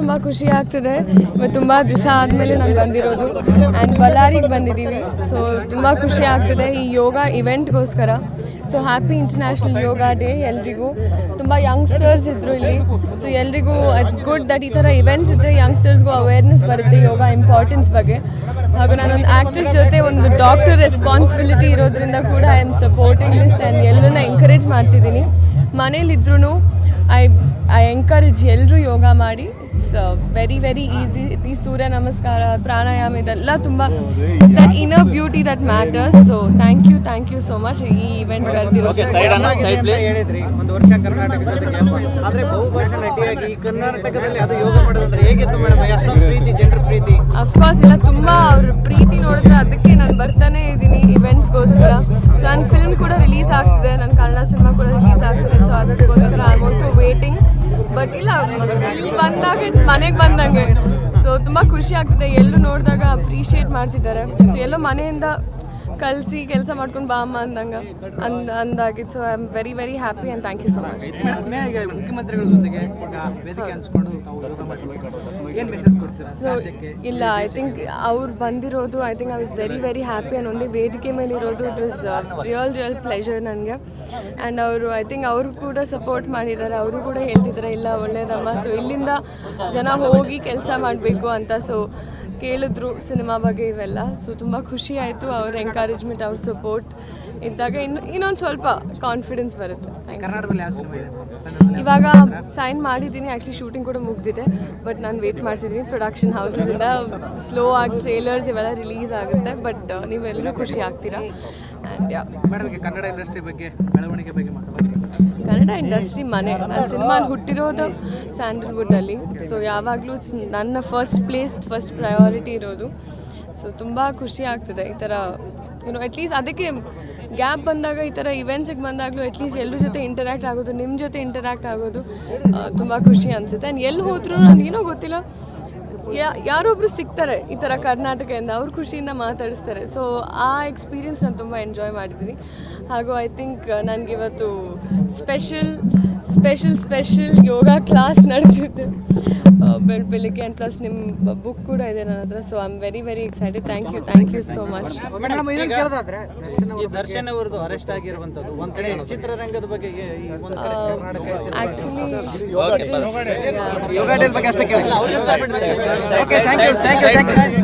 ತುಂಬ ಖುಷಿ ಆಗ್ತಿದೆ. ಮತ್ತು ತುಂಬ ದಿವಸ ಆದಮೇಲೆ ನಾನು ಬಂದಿರೋದು. ಆ್ಯಂಡ್ ಬಳ್ಳಾರಿಗೆ ಬಂದಿದ್ದೀವಿ. ಸೊ ತುಂಬ ಖುಷಿ ಆಗ್ತಿದೆ ಈ yoga ಇವೆಂಟ್ಗೋಸ್ಕರ. So happy international yoga day ಎಲ್ರಿಗೂ. ತುಂಬ ಯಂಗ್ಸ್ಟರ್ಸ್ ಇದ್ದರು ಇಲ್ಲಿ. ಸೊ ಎಲ್ರಿಗೂ ಇಟ್ಸ್ ಗುಡ್ ದಟ್ ಈ ಥರ ಇವೆಂಟ್ಸ್ ಇದ್ದರೆ ಯಂಗ್ಸ್ಟರ್ಸ್ಗೂ ಅವೇರ್ನೆಸ್ ಬರುತ್ತೆ ಯೋಗ ಇಂಪಾರ್ಟೆನ್ಸ್ ಬಗ್ಗೆ. ಹಾಗೂ ನಾನೊಂದು ಆ್ಯಕ್ಟ್ರೆಸ್ ಜೊತೆ ಒಂದು ಡಾಕ್ಟರ್ ರೆಸ್ಪಾನ್ಸಿಬಿಲಿಟಿ ಇರೋದ್ರಿಂದ ಕೂಡ I am supporting this and ಎಲ್ಲರನ್ನ ಎಂಕರೇಜ್ ಮಾಡ್ತಿದ್ದೀನಿ. ಮನೇಲಿದ್ರೂ ಐ ಐ ಎಂಕರೇಜ್ ಎಲ್ಲರೂ ಯೋಗ ಮಾಡಿ. ಇಟ್ಸ್ ವೆರಿ ವೆರಿ ಈಸಿ ಈ ಸೂರ್ಯ ನಮಸ್ಕಾರ ಪ್ರಾಣಾಯಾಮ ಇದೆಲ್ಲ ತುಂಬ that inner beauty that matters so thank you thank you so much ಈ ಇವೆಂಟ್ ಕರೆದಿರೋ Okay, side side ಅಂತ please. ಹೇಳಿದ್ರಿ. ಒಂದು ವರ್ಷ ಕರ್ನಾಟಕ ಜೊತೆಗೆ ಆದ್ರೆ ಬಹುಭಾಷಾ ನಟಿಯಾಗಿ ಈ ಕರ್ನಾಟಕದಲ್ಲಿ ಅದು ಯೋಗ ಮಾಡೋದಂದ್ರೆ ಹೇಗಿತ್ತು ಮೇಡಮ್ ಅಷ್ಟೊಂದು ಪ್ರೀತಿ ಜನರ ಪ್ರೀತಿ. ಅಫ್ಕೋರ್ಸ್ ಇಲ್ಲ ಕೂಡ ರಿಲೀಸ್ ಆಗ್ತಿದೆ. ನನ್ನ ಕನ್ನಡ ಸಿನಿಮಾ ಕೂಡ ರಿಲೀಸ್ ಆಗ್ತಿದೆ. ಸೊ ಅದಕ್ಕೋಸ್ಕರ I am also waiting but ಇಲ್ಲ, ಇಲ್ಲಿ ಬಂದಾಗ ಇಟ್ಸ್ ಮನೆಗೆ ಬಂದಂಗೆ. ಸೊ ತುಂಬ ಖುಷಿ ಆಗ್ತಿದೆ. ಎಲ್ಲರೂ ನೋಡಿದಾಗ ಅಪ್ರಿಷಿಯೇಟ್ ಮಾಡ್ತಿದ್ದಾರೆ. ಸೊ ಎಲ್ಲೋ ಮನೆಯಿಂದ ಕಳಿಸಿ ಕೆಲಸ ಮಾಡ್ಕೊಂಡು ಬಾ ಅಮ್ಮ ಅಂದಂಗ. ಅಂದ್ ಅಂದಾಗಿತ್ತು. So I am very very happy and thank you so much ಮುಖ್ಯಮಂತ್ರಿಗಳ ಜೊತೆಗೆ ಸೊ ಇಲ್ಲ ಐ ಥಿಂಕ್ ಅವ್ರು ಬಂದಿರೋದು I think I was very very happy and ಒಂದೇ ವೇದಿಕೆ ಮೇಲೆ ಇರೋದು it is real real pleasure ನನಗೆ. ಆ್ಯಂಡ್ ಅವರು ಐ ಥಿಂಕ್ ಅವರು ಕೂಡ ಸಪೋರ್ಟ್ ಮಾಡಿದ್ದಾರೆ ಅವರು ಕೂಡ ಹೇಳ್ತಿದ್ದಾರೆ ಇಲ್ಲ ಒಳ್ಳೇದಮ್ಮ. ಸೊ ಇಲ್ಲಿಂದ ಜನ ಹೋಗಿ ಕೆಲಸ ಮಾಡಬೇಕು ಅಂತ. ಸೊ ಕೇಳಿದ್ರು ಸಿನಿಮಾ ಬಗ್ಗೆ ಇವೆಲ್ಲ. ಸೊ ತುಂಬ ಖುಷಿ ಆಯಿತು ಅವ್ರ ಎಂಕರೇಜ್ಮೆಂಟ್ ಅವ್ರ ಸಪೋರ್ಟ್ ಇದ್ದಾಗ ಇನ್ನು ಇನ್ನೊಂದು ಸ್ವಲ್ಪ ಕಾನ್ಫಿಡೆನ್ಸ್ ಬರುತ್ತೆ. ಇವಾಗ ಸೈನ್ ಮಾಡಿದ್ದೀನಿ. ಆ್ಯಕ್ಚುಲಿ ಶೂಟಿಂಗ್ ಕೂಡ ಮುಗ್ದಿದೆ. ಬಟ್ ನಾನು ವೇಟ್ ಮಾಡ್ತಿದ್ದೀನಿ ಪ್ರೊಡಕ್ಷನ್ ಹೌಸಸಿಂದ ಸ್ಲೋ ಆಗಿ ಟ್ರೇಲರ್ಸ್ ಇವೆಲ್ಲ ರಿಲೀಸ್ ಆಗುತ್ತೆ. ಬಟ್ ನೀವೆಲ್ಲರೂ ಖುಷಿ ಆಗ್ತೀರಾ? ಆ್ಯಂಡ್ ಕನ್ನಡ ಇಂಡಸ್ಟ್ರಿ ಬಗ್ಗೆ ಬೆಳವಣಿಗೆ ಬಗ್ಗೆ ಕನ್ನಡ ಇಂಡಸ್ಟ್ರಿ ಮನೆ ನಾನು ಸಿನಿಮಾಲಿ ಹುಟ್ಟಿರೋದು ಸ್ಯಾಂಡಲ್ವುಡ್ಡಲ್ಲಿ ಸೊ ಯಾವಾಗಲೂ ನನ್ನ ಫಸ್ಟ್ ಪ್ಲೇಸ್ ಫಸ್ಟ್ ಪ್ರಯಾರಿಟಿ ಇರೋದು. ಸೊ ತುಂಬ ಖುಷಿ ಆಗ್ತದೆ ಈ ಥರ ನೋ ಅಟ್ಲೀಸ್ಟ್ ಅದಕ್ಕೆ ಗ್ಯಾಪ್ ಬಂದಾಗ ಈ ಥರ ಇವೆಂಟ್ಸಿಗೆ ಬಂದಾಗಲೂ ಅಟ್ಲೀಸ್ಟ್ ಎಲ್ಲರ ಜೊತೆ ಇಂಟರ್ಯಾಕ್ಟ್ ಆಗೋದು ನಿಮ್ಮ ಜೊತೆ ಇಂಟರ್ಯಾಕ್ಟ್ ಆಗೋದು ತುಂಬ ಖುಷಿ ಅನಿಸುತ್ತೆ. ಆ್ಯಂಡ್ ಎಲ್ಲಿ ಹೋದರೂ ನನಗೇನೋ ಗೊತ್ತಿಲ್ಲ ಯಾ, ಯಾರೊಬ್ರು ಸಿಗ್ತಾರೆ ಈ ಥರ ಕರ್ನಾಟಕದಿಂದ, ಅವ್ರು ಖುಷಿಯಿಂದ ಮಾತಾಡಿಸ್ತಾರೆ. ಸೊ ಆ ಎಕ್ಸ್ಪೀರಿಯನ್ಸ್ ನಾನು ತುಂಬ ಎಂಜಾಯ್ ಮಾಡಿದ್ದೀನಿ. ಹಾಗೂ ಐ ಥಿಂಕ್ ನನಗೆ ಇವತ್ತು special special special yoga class ನಡೆದಿತ್ತು ಬೆಳ್ ಬೆಳಿಗ್ಗೆ ಆ್ಯಂಡ್ ಪ್ಲಸ್ ನಿಮ್ಮ ಬುಕ್ ಕೂಡ ಇದೆ ನನ್ನ ಹತ್ರ so I am very very excited thank you thank you so much ಈ ದರ್ಶನ್ ಅರೆಸ್ಟ್ ಆಗಿರುವಂತದ್ದು ಒಂದ್ ಕಡೆ ಚಿತ್ರರಂಗದ ಬಗ್ಗೆ ಈ ಒಂದ್ ಕಡೆ. ಕರ್ನಾಟಕ ಆ್ಯಕ್ಚುಲಿ ಯೋಗ ಡೇಸ್ ಬಗ್ಗೆ ಅಷ್ಟೇ ಕೇಳಿ. Okay thank you thank you thank you